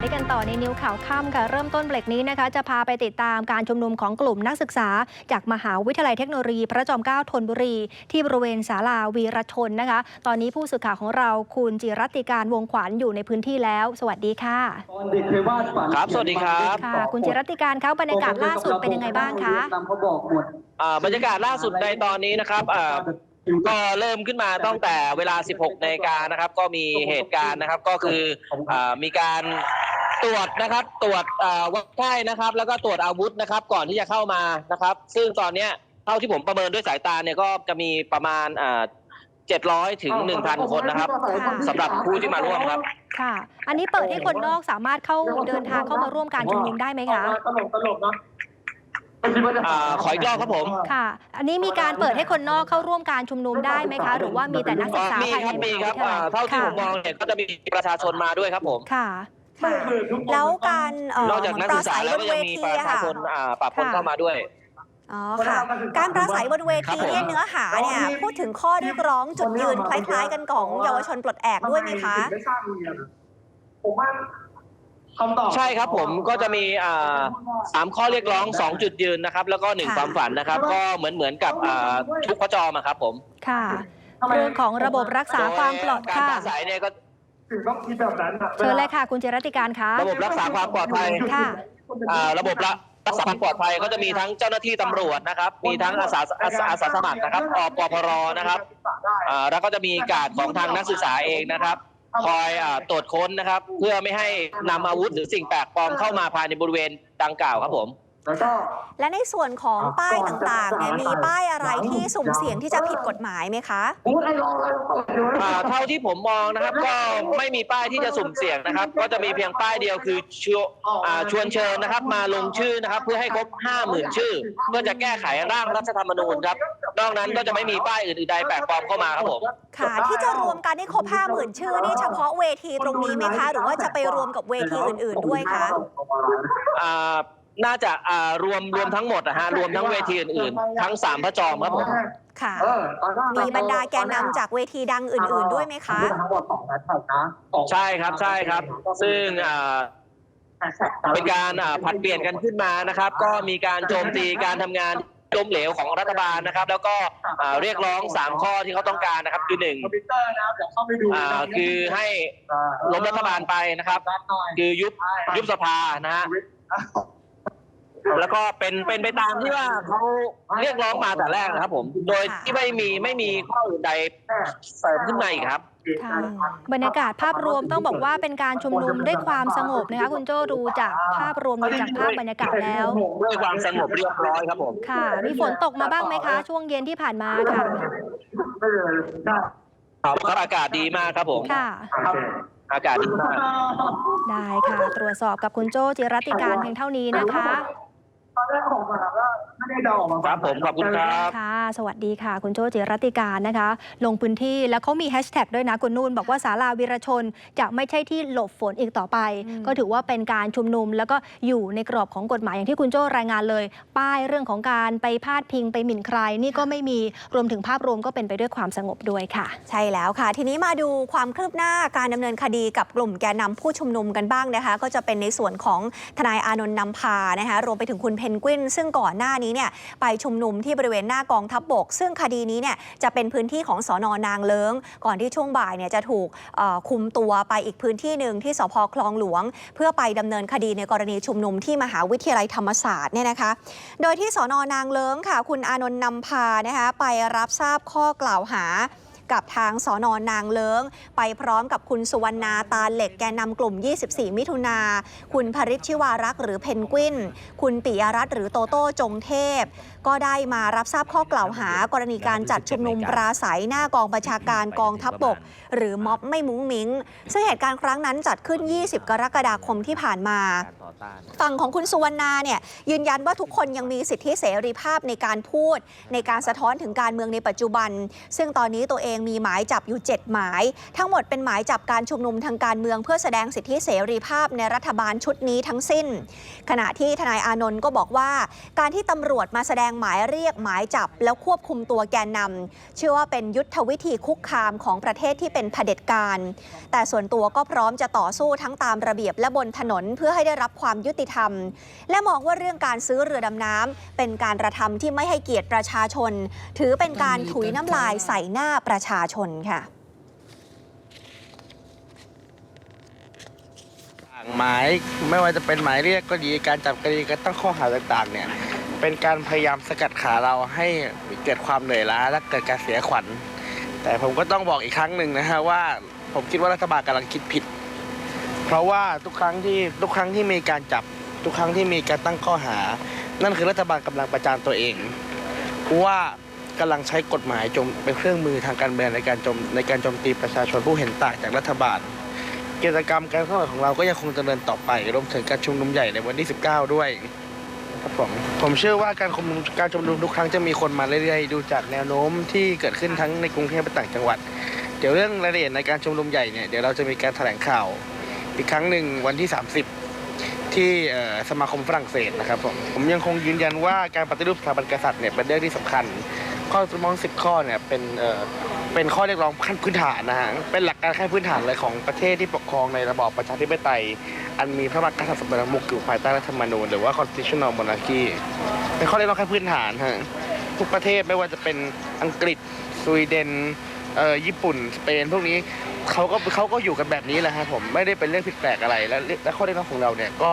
ไปกันต่อในนิวข่าวค่ำค่ะ เริ่มต้นเบรกนี้นะคะ จะพาไปติดตามการชุมนุมของกลุ่มนักศึกษา จากมหาวิทยาลัยเทคโนโลยี พระจอมเกล้าธนบุรี ที่บริเวณศาลาวีรชนนะคะ ตอนนี้ผู้สื่อข่าวของเราคุณจิรัติการวงขวัญอยู่ในพื้นที่แล้ว สวัสดีค่ะครับสวัสดีครับค่ะ คุณจิรัติการเขาบรรยากาศล่าสุดเป็นยังไงบ้างคะเขาบอกหมดอ่าบรรยากาศล่าสุดในตอนนี้นะครับอ่า ก็เริ่มขึ้นมาตั้งแต่เวลา 16นาฬิกานะครับ ก็มีเหตุการณ์นะครับก็คืออ่ามีการตรวจนะครับตรวจอ่าวัดไข้นะครับ แล้วก็ตรวจอาวุธนะครับ ก่อนที่จะเข้ามานะครับ ซึ่งตอนเนี้ยเท่าที่ผมประเมินด้วยสายตาเนี่ยก็จะมีประมาณอ่า700 ถึง 1,000 คนนะครับสำหรับผู้ที่มาร่วมครับค่ะ อันนี้เปิดให้คนนอกสามารถเข้าเดินทางเข้ามาร่วมการชุมนุมได้ไหมคะตลกตลกนะไม่คิดว่าจะ อ่าขออีกรอบครับผมค่ะ อันนี้มีการเปิดให้คนนอกเข้าร่วมการชุมนุมได้ไหมคะ หรือว่ามีแต่นักศึกษามีภายคในรับมมีหาควิรับทยาอ่าลัยเท่าที่ผมมองเนี่ยก็จะมีประชาชนมาด้วยครับผม ค่ะค่ะ แล้วการเอ่อนอกจากนักปศึรากษาศัยแล้บวนก็เวยังมีทีประอะชาค่ะชนอ่าปะปนค่ะเข้ามาด้วย อ๋อค่ะ การปราศัยบนเวทีเนี่ยเนื้อหาเนี่ยพูดถึงข้อเรียกร้องจุดยืนคล้าย ๆ กันของเยาวชนปลดแอกด้วยไหมคะไม่สร้างโรงเรียนผมว่า คำตอบใช่ครับผมก็จะมีอ่าสามข้อเรียกร้องสองจุดยืนนะครับ แล้วก็หนึ่งค่ะ ความฝันนะครับ ก็เหมือนเหมือนกับอ่าทุกพระจอมอะครับผมค่ะ เรื่องของระบบรักษาความปลอดโยการค่ะ ปราศัยเนี่ยก็ ถึงต้องคิดแบบนั้นอะเชิญเลยค่ะ คุณเจรติการคะ ระบบรักษาความปลอดภัย ค่ะ อ่าระบบรักษาความปลอดภัยก็จะมีทั้งเจ้าหน้าที่ตำรวจนะครับ มีทั้งอาสาอาสาอาสาสมัครนะครับอปพรนะครับอ่าแล้วก็จะมีการดของทางนักศึกษาเองนะครับ คอยอ่าตรวจค้นนะครับ เพื่อไม่ให้นำอาวุธหรือสิ่งแปลกปลอมเข้ามาภายในบริเวณดังกล่าวครับผม แล้วก็ และในส่วนของป้ายต่างๆเนี่ยมีป้ายอะไรที่สุ่มเสี่ยงที่จะผิดกฎหมายไหมคะพูดให้รอเลยอ่าเท่าที่ผมมองนะครับก็ไม่มีป้ายที่จะสุ่มเสี่ยงนะครับ ก็จะมีเพียงป้ายเดียวคือชวอ่าชวนเชิญนะครับ มาลงชื่อนะครับ เพื่อให้ครบ 50,000 ชื่อ เพื่อจะแก้ไขร่างรัฐธรรมนูญครับนอกนั้นก็จะไม่มีป้ายอื่นๆใดแปลกปลอมเข้ามาครับผม ค่ะ ที่จะรวมกันให้ครบห้าหมื่นชื่อนี่เฉพาะเวทีตรงนี้ไหมคะ หรือว่าจะไปรวมกับเวทีอื่น ๆด้วยคะ อ่า น่าจะอ่ารวมรวมทั้งหมดนะฮะรวมทั้งเวทีอื่นๆ ทั้งสามพระจอมครับผมค่ะ เออตอนนั้นมีบรรดาแกนนำจากเวทีดังอื่น ๆ ด้วยไหมคะ ทั้งหมดสองนัดเท่านะใช่ครับใช่ครับ ซึ่งอ่า เป็นการอ่าผลัดเปลี่ยนกันขึ้นมานะครับ ก็มีการโจมตีการทำงานล้มเหลวของรัฐบาลนะครับ แล้วก็อ่าเรียกร้องสามข้อที่เขาต้องการนะครับ คือหนึ่งคอมพิวเตอร์นะเดี๋ยวเข้าไปดูอ่าคือให้ล้มรัฐบาลไปนะครับ คือยุบยุบสภานะฮะ แล้วก็เป็นเป็นไปตามที่ว่าเขาเรียกร้องมาแต่แรกนะครับ ผม โดยที่ไม่มีไม่มีข้ออื่นใดเสริมขึ้นมาอีกครับค่ะบรรยากาศภาพรวมต้องบอกว่าเป็นการชุมนุมด้วยความสงบนะคะคุณโจดูจากภาพรวมดูจากภาพบรรยากาศแล้วด้วยความสงบเรียบร้อยครับผมค่ะ มีฝนตกมาบ้างไหมคะ ช่วงเย็นที่ผ่านมาค่ะไม่เลยได้ครับอากาศดีมากครับผมค่ะครับอากาศดีมากได้ค่ะ ตรวจสอบกับคุณโจจิรติการเพียงเท่านี้นะคะ ตอนแรกผมอะก็ ไม่ได้เดาออกมาครับผมขอบคุณครับค่ะ สวัสดีค่ะ คุณโจจิรติการนะคะ ลงพื้นที่แล้วเขามีแฮชแท็กด้วยนะคุณนุ่น บอกว่าศาลาวีรชนจะไม่ใช่ที่หลบฝนอีกต่อไปอืมก็ถือว่าเป็นการชุมนุม แล้วก็อยู่ในกรอบของกฎหมายอย่างที่คุณโจรายงานเลย ป้ายเรื่องของการไปพาดพิงไปหมิ่นใคร นี่ก็ไม่มีรวมถึงภาพรวมก็เป็นไปด้วยความสงบด้วยค่ะ ใช่แล้วค่ะ ทีนี้มาดูความคืบหน้าการดำเนินคดีกับกลุ่มแกนนำผู้ชุมนุมกันบ้างนะคะ ก็จะเป็นในส่วนของทนายอานนท์นำพานะคะรวมไปถึงคุณเพนกวินซึ่งก่อนหน้านี้เนี่ยไปชุมนุมที่บริเวณหน้ากองทัพบบก ซึ่งคดีนี้เนี่ยจะเป็นพื้นที่ของสอนอนางเลิงก่อนที่ช่วงบ่ายเนี่ยจะถูกคุมตัวไปอีกพื้นที่หนึ่งที่สพคลองหลวง เพื่อไปดำเนินคดีในกรณีชุมนุมที่มหาวิทยาลัยธรรมศาสตร์เนี่ยนะคะ โดยที่สอนอนางเลิงค่ะ คุณอานนท์นำพานะคะไปรับทราบข้อกล่าวหา กับทางสอนอนางเลิงไปพร้อมกับคุณสุวรรณาตาเหล็กแกนนำกลุ่ม 24 มิถุนา คุณภริชชิวารักษ์หรือเพนกวิน คุณปิยรัตน์หรือโตโต้จงเทพ ก็ได้มารับทราบข้อกล่าวหากรณีการจัดชุมนุมปราศัยหน้ากองบัญชาการกองทัพบบก หรือม็อบไม่มุ้งมิ้ง ซึ่งเหตุการณ์ครั้งนั้นจัดขึ้น 20 กรกฎาคมที่ผ่านมาฝั่งของคุณสุวรรณาเนี่ยยืนยันว่าทุกคนยังมีสิทธิเสรีภาพในการพูด ในการสะท้อนถึงการเมืองในปัจจุบัน ซึ่งตอนนี้ตัวเองมีหมายจับอยู่ 7 หมาย ทั้งหมดเป็นหมายจับการชุมนุมทางการเมืองเพื่อแสดงสิทธิเสรีภาพในรัฐบาลชุดนี้ทั้งสิ้น ขณะที่ทนายอานนท์ก็บอกว่า การที่ตำรวจมาแสดงหมายเรียกหมายจับ แล้วควบคุมตัวแกนนำเชื่อว่าเป็นยุทธวิธีคุกคามของประเทศที่เป็นเผด็จการ แต่ส่วนตัวก็พร้อมจะต่อสู้ทั้งตามระเบียบและบนถนนเพื่อให้ได้รับความยุติธรรม และมองว่าเรื่องการซื้อเรือดำน้ำเป็นการกระทำที่ไม่ให้เกียรติประชาชน ถือเป็นการถุยน้ำลายใส่หน้าประชาชนค่ะต่างหมายไม่ว่าจะเป็นหมายเรียกก็ดีการจับคดีการตั้งข้อหาต่างๆ เนี่ย เป็นการพยายามสกัดขาเราให้เกิดความเหนื่อยล้าและเกิดการเสียขวัญ แต่ผมก็ต้องบอกอีกครั้งหนึ่งนะฮะว่าผมคิดว่ารัฐบาลกำลังคิดผิด เพราะว่าทุกครั้งที่ทุกครั้งที่มีการจับทุกครั้งที่มีการตั้งข้อหา นั่นคือรัฐบาลกำลังประจานตัวเองว่า กำลังใช้กฎหมายจมเป็นเครื่องมือทางการเมืองในการโจมในการโจมตีประชาชนผู้เห็นต่างจากรัฐบาล กิจกรรมการเคลื่อนไหวของเราก็ยังคงดำเนินต่อไปรวมถึงการชุมนุมใหญ่ในวันที่ 19 ด้วยครับผมผมเชื่อว่าการชุมนุมการชุมนุมทุกครั้งจะมีคนมาเรื่อยๆ ดูจากแนวโน้มที่เกิดขึ้นทั้งในกรุงเทพและต่างจังหวัด เดี๋ยวเรื่องรายละเอียดในการชุมนุมใหญ่เนี่ยเดี๋ยวเราจะมีการแถลงข่าว อีกครั้งหนึ่งวันที่ 30 ที่เอ่สมาคมฝรั่งเศสนะครับผมผมยังคงยืนยันว่าการปฏิรูปสถาบันกษัตริย์เนี่ยเป็นเรื่องที่สำคัญ ข้อเรียกร้อง10ข้อเนี่ยเป็นเอ่อเป็นข้อเรียกร้องขั้นพื้นฐานนะฮะเป็นหลักการขั้นพื้นฐานเลยของประเทศที่ปกครองในระบอบประชาธิปไตย อันมีพระมหากษัตริย์สมบูรณ์มุกอยู่ภายใต้รัฐธรรมนูญหรือว่า constitutional monarchy เป็นข้อเรียกร้องขั้นพื้นฐานฮะทุกประเทศไม่ว่าจะเป็นอังกฤษสวีเดนเอ่อญี่ปุ่นสเปนพวกนี้เขาก็เขาก็อยู่กันแบบนี้แหละครับผมไม่ได้เป็นเรื่องผิดแปลกอะไรและและข้อเรียกร้องของเราเนี่ยก็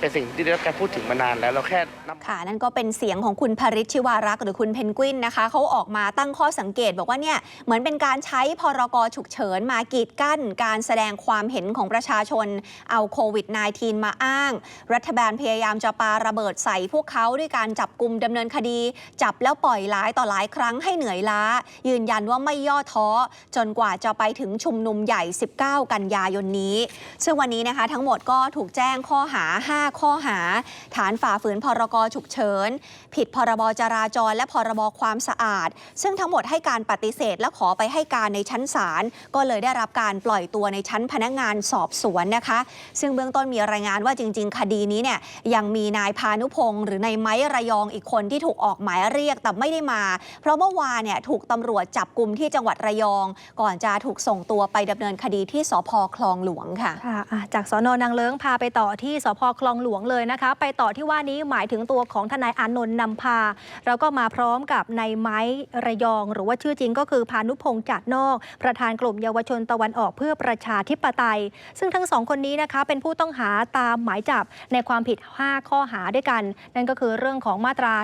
เป็นสิ่งที่ได้รับการพูดถึงมานานแล้วเราแค่นำ ค่ะนั่นก็เป็นเสียงของคุณภริชชิวารักษ์หรือคุณเพนกวินนะคะเขาออกมาตั้งข้อสังเกตบอกว่าเนี่ยเหมือนเป็นการใช้พรกฉุกเฉินมากีดกั้น การแสดงความเห็นของประชาชน เอาโควิด -19 มาอ้าง รัฐบาลพยายามจะปาระเบิดใส่พวกเขาด้วยการจับกลุ่มดำเนินคดี จับแล้วปล่อยหลายต่อหลายครั้งให้เหนื่อยล้า ยืนยันว่าไม่ย่อท้อ จนกว่าจะไปถึงชุมนุมใหญ่ 19 กันยายนนี้ ซึ่งวันนี้นะคะทั้งหมดก็ถูกแจ้งข้อหา 5ข้อหา ฐานฝ่าฝืนพรกฉุกเฉิน ผิดพรบจราจรและพรบความสะอาด ซึ่งทั้งหมดให้การปฏิเสธและขอไปให้การในชั้นศาลก็เลยได้รับการปล่อยตัวในชั้นพนักงานสอบสวนนะคะ ซึ่งเบื้องต้นมีรายงานว่าจริง ๆ คดีนี้เนี่ยยังมีนายพานุพงศ์หรือนายไม้ระยองอีกคนที่ถูกออกหมายเรียกแต่ไม่ได้มา เพราะเมื่อวานเนี่ยถูกตำรวจจับกลุ่มที่จังหวัดระยอง ก่อนจะถูกส่งตัวไปดำเนินคดีที่สพคลองหลวงค่ะค่ะอะจากสอนอนางเลิ้งพาไปต่อที่สพคลองหลวงเลยนะคะ ไปต่อที่ว่านี้หมายถึงตัวของทนายอานนท์นำพา แล้วก็มาพร้อมกับนายไม้ระยอง หรือว่าชื่อจริงก็คือพานุพงษ์จัดนอก ประธานกลุ่มเยาวชนตะวันออกเพื่อประชาธิปไตย ซึ่งทั้งสองคนนี้นะคะเป็นผู้ต้องหาตามหมายจับในความผิด 5 ข้อหาด้วยกัน นั่นก็คือเรื่องของมาตรา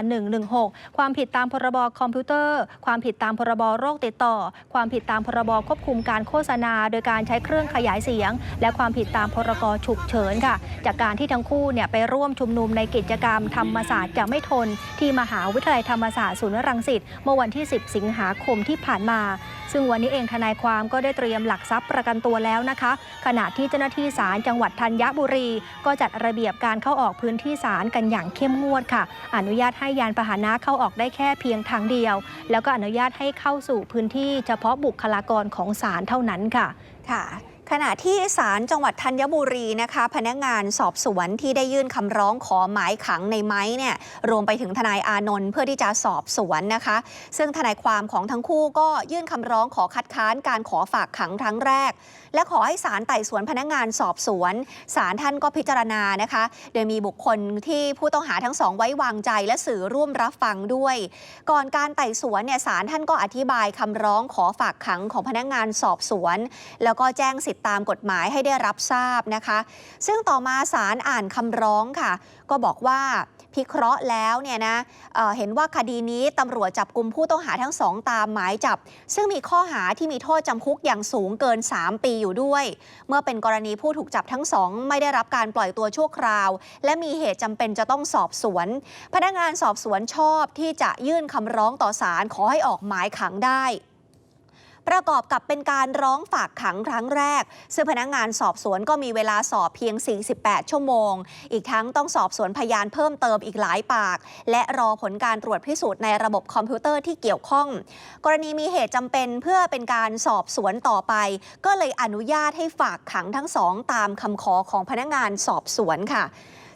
116 ความผิดตามพรบคอมพิวเตอร์ ความผิดตามพรบโรคติดต่อ ความผิดตามพรบควบคุมการโฆษณา โดยการใช้เครื่องขยายเสียง และความผิดตามพรกฉุกเฉินค่ะ จากการที่ทั้งคู่เนี่ยไปร่วมชุมนุมในกิจกรรมธรรมศาสตร์จะไม่ทน ที่มหาวิทยาลัยธรรมศาสตร์ศูนย์รังสิตเมื่อวันที่ 10 สิงหาคมที่ผ่านมา ซึ่งวันนี้เองทนายความก็ได้เตรียมหลักทรัพย์ประกันตัวแล้วนะคะ ขณะที่เจ้าหน้าที่ศาลจังหวัดธัญบุรี ก็จัดระเบียบการเข้าออกพื้นที่ศาลกันอย่างเข้มงวดค่ะ อนุญาตให้ยานพาหนะเข้าออกได้แค่เพียงทางเดียว แล้วก็อนุญาตให้เข้าสู่พื้นที่เฉพาะบุคลากรของศาลเท่านั้นค่ะค่ะ ขณะที่ศาลจังหวัดธัญบุรีนะคะ พนักงานสอบสวนที่ได้ยื่นคำร้องขอหมายขังในไม้เนี่ยรวมไปถึงทนายอานนท์เพื่อที่จะสอบสวนนะคะ ซึ่งทนายความของทั้งคู่ก็ยื่นคำร้องขอคัดค้านการขอฝากขังครั้งแรก และขอให้ศาลไต่สวนพนักงานสอบสวนศาลท่านก็พิจารณานะคะ โดยมีบุคคลที่ผู้ต้องหาทั้งสองไว้วางใจ และสื่อร่วมรับฟังด้วย ก่อนการไต่สวนเนี่ยศาลท่านก็อธิบายคำร้องขอฝากขังของพนักงานสอบสวน แล้วก็แจ้งสิทธิตามกฎหมายให้ได้รับทราบนะคะ ซึ่งต่อมาศาลอ่านคำร้องค่ะ ก็บอกว่าพิเคราะห์แล้วเนี่ยนะเเห็นว่าคดีนี้ตำรวจจับกลุ่มผู้ต้องหาทั้งสองตามหมายจับ ซึ่งมีข้อหาที่มีโทษจำคุกอย่างสูงเกิน 3 ปีอยู่ด้วย เมื่อเป็นกรณีผู้ถูกจับทั้งสองไม่ได้รับการปล่อยตัวชั่วคราว และมีเหตุจำเป็นจะต้องสอบสวน พนักงานสอบสวนชอบที่จะยื่นคำร้องต่อศาลขอให้ออกหมายขังได้ ประกอบกับเป็นการร้องฝากขังครั้งแรก ซึ่งพนักงานสอบสวนก็มีเวลาสอบเพียง 48 ชั่วโมง อีกทั้งต้องสอบสวนพยานเพิ่มเติมอีกหลายปาก และรอผลการตรวจพิสูจน์ในระบบคอมพิวเตอร์ที่เกี่ยวข้อง กรณีมีเหตุจำเป็นเพื่อเป็นการสอบสวนต่อไป ก็เลยอนุญาตให้ฝากขังทั้งสองตามคำขอของพนักงานสอบสวนค่ะ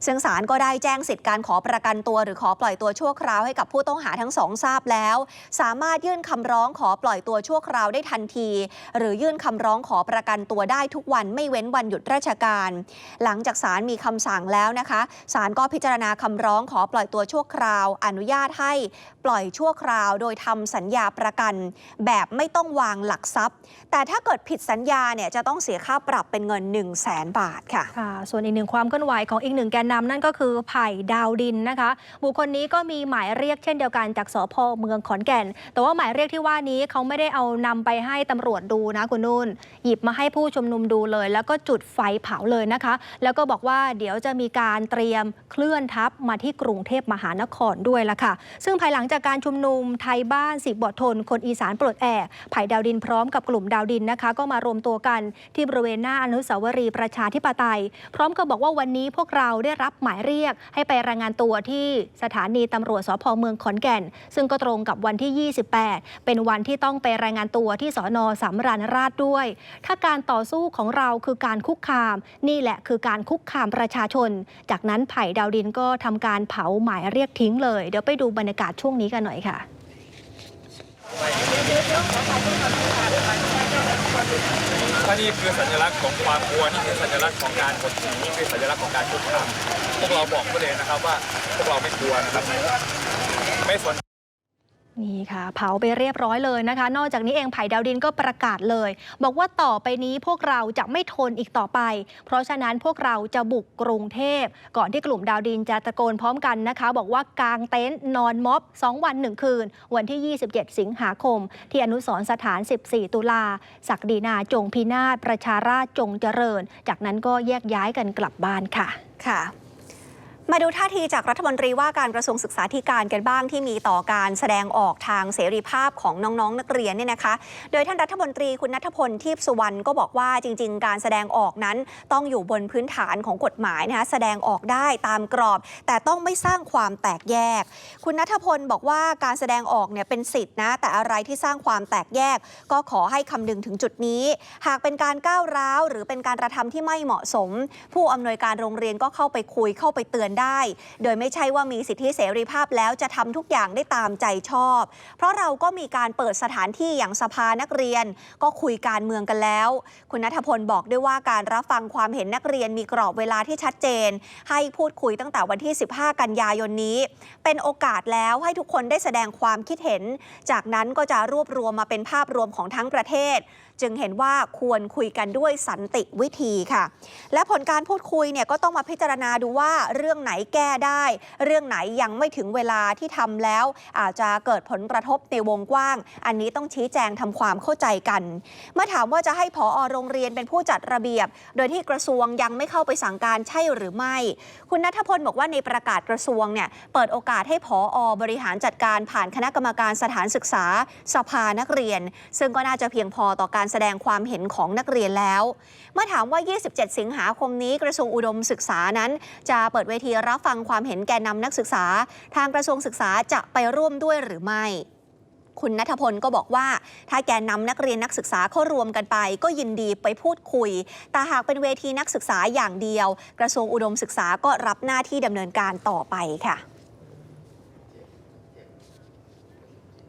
ซึ่งศาลก็ได้แจ้งสิทธิการขอประกันตัวหรือขอปล่อยตัวชั่วคราวให้กับผู้ต้องหาทั้งสองทราบแล้ว สามารถยื่นคำร้องขอปล่อยตัวชั่วคราวได้ทันที หรือยื่นคำร้องขอประกันตัวได้ทุกวันไม่เว้นวันหยุดราชการ หลังจากศาลมีคำสั่งแล้วนะคะศาลก็พิจารณาคำร้องขอปล่อยตัวชั่วคราว อนุญาตให้ ล่อยชั่วคราว โดยทำสัญญาประกัน แบบไม่ต้องวางหลักทรัพย์ แต่ถ้าเกิดผิดสัญญาเนี่ยจะต้องเสียค่าปรับเป็นเงิน 1 0 0 0 0แสนบาทค่ะค่ะ ส่วนอีกหนึ่งความเคลื่อนไหวของอีกหนึ่งแกนนำนั่นก็คือไผ่ดาวดินนะคะ บุคคลนี้ก็มีหมายเรียกเช่นเดียวกันจากสพเมืองขอนแก่น แต่ว่าหมายเรียกที่ว่านี้เขาไม่ได้เอานำไปให้ตำรวจดูนะคุณนุ่น หยิบมาให้ผู้ชุมนุมดูเลย แล้วก็จุดไฟเผาเลยนะคะ แล้วก็บอกว่าเดี๋ยวจะมีการเตรียมเคลื่อนทัพมาที่กรุงเทพมหานครด้วยละค่ะ ซึ่งภายหลังจากการชุมนุมไทยบ้านสิบบอดทน คนอีสานปลดแอกไผ่ดาวดินพร้อมกับกลุ่มดาวดินนะคะ ก็มารวมตัวกันที่บริเวณหน้าอนุสาวรีย์ประชาธิปไตย พร้อมกับบอกว่าวันนี้พวกเราได้รับหมายเรียก ให้ไปรายงานตัวที่สถานีตำรวจสพเมืองขอนแก่น ซึ่งก็ตรงกับวันที่ 28 เป็นวันที่ต้องไปรายงานตัวที่สอนอสำราญราชด้วย ถ้าการต่อสู้ของเราคือการคุกคาม นี่แหละคือการคุกคามประชาชน จากนั้นไผ่ดาวดินก็ทำการเผาหมายเรียกทิ้งเลย เดี๋ยวไปดูบรรยากาศช่วงนี้กันหน่อยค่ะถ้านี่คือสัญลักษณ์ของความกลัวนี่คือสัญลักษณ์ของการกดขี่นี่คือสัญลักษณ์ของการคุกคามพวกเราบอกก็เลยนะครับว่าพวกเราไม่กลัวนะครับ ไม่สน นี่ค่ะ เผาไปเรียบร้อยเลยนะคะ นอกจากนี้เองไผ่ดาวดินก็ประกาศเลย บอกว่าต่อไปนี้พวกเราจะไม่ทนอีกต่อไป เพราะฉะนั้นพวกเราจะบุกกรุงเทพ ก่อนที่กลุ่มดาวดินจะตะโกนพร้อมกันนะคะ บอกว่ากางเต็นท์นอนม็อบ 2 วัน 1 คืน วันที่ 27 สิงหาคม ที่อนุสรสถาน 14 ตุลาศักดินาจงพินาศประชาราชจงเจริญ จากนั้นก็แยกย้ายกันกลับบ้านค่ะค่ะ มาดูท่าทีจากรัฐมนตรีว่าการกระทรวงศึกษาธิการกันบ้างที่มีต่อการแสดงออกทางเสรีภาพของน้องๆนนักเรียนเนี่ยนะคะ โดยท่านรัฐมนตรีคุณนัทพลทีพสุวรรณก็บอกว่าจริง ๆ การแสดงออกนั้นต้องอยู่บนพื้นฐานของกฎหมายนะคะแสดงออกได้ตามกรอบ แต่ต้องไม่สร้างความแตกแยก คุณนัทพลบอกว่าการแสดงออกเนี่ยเป็นสิทธินะแต่อะไรที่สร้างความแตกแยก ก็ขอให้คำนึงถึงจุดนี้ หากเป็นการก้าวร้าว หรือเป็นการกระทำที่ไม่เหมาะสม ผู้อำนวยการโรงเรียนก็เข้าไปคุยเข้าไปเตือนได้ โดยไม่ใช่ว่ามีสิทธิเสรีภาพแล้วจะทำทุกอย่างได้ตามใจชอบ เพราะเราก็มีการเปิดสถานที่อย่างสภานักเรียน ก็คุยการเมืองกันแล้ว คุณนัทพลบอกด้วยว่าการรับฟังความเห็นนักเรียนมีกรอบเวลาที่ชัดเจน ให้พูดคุยตั้งแต่วันที่ 15 กันยายนนี้ เป็นโอกาสแล้วให้ทุกคนได้แสดงความคิดเห็น จากนั้นก็จะรวบรวมมาเป็นภาพรวมของทั้งประเทศ จึงเห็นว่าควรคุยกันด้วยสันติวิธีค่ะ และผลการพูดคุยเนี่ยก็ต้องมาพิจารณาดูว่าเรื่องไหนแก้ได้ เรื่องไหนยังไม่ถึงเวลาที่ทำแล้ว อาจจะเกิดผลกระทบในวงกว้าง อันนี้ต้องชี้แจงทำความเข้าใจกัน เมื่อถามว่าจะให้ผอโรงเรียนเป็นผู้จัดระเบียบ โดยที่กระทรวงยังไม่เข้าไปสั่งการใช่หรือไม่ คุณนัทพลบอกว่าในประกาศกระทรวงเนี่ยเปิดโอกาสให้ผออบริหารจัดการผ่านคณะกรรมการสถานศึกษาสภานักเรียน ซึ่งก็น่าจะเพียงพอต่อการแสดงความเห็นของนักเรียนแล้ว เมื่อถามว่า 27 สิงหาคมนี้กระทรวงอุดมศึกษานั้น จะเปิดเวทีรับฟังความเห็นแกนนำนักศึกษา ทางกระทรวงศึกษาจะไปร่วมด้วยหรือไม่คุณนัทพลก็บอกว่า ถ้าแกนนำนักเรียนนักศึกษาเข้ารวมกันไป ก็ยินดีไปพูดคุย แต่หากเป็นเวทีนักศึกษาอย่างเดียว กระทรวงอุดมศึกษาก็รับหน้าที่ดำเนินการต่อไปค่ะ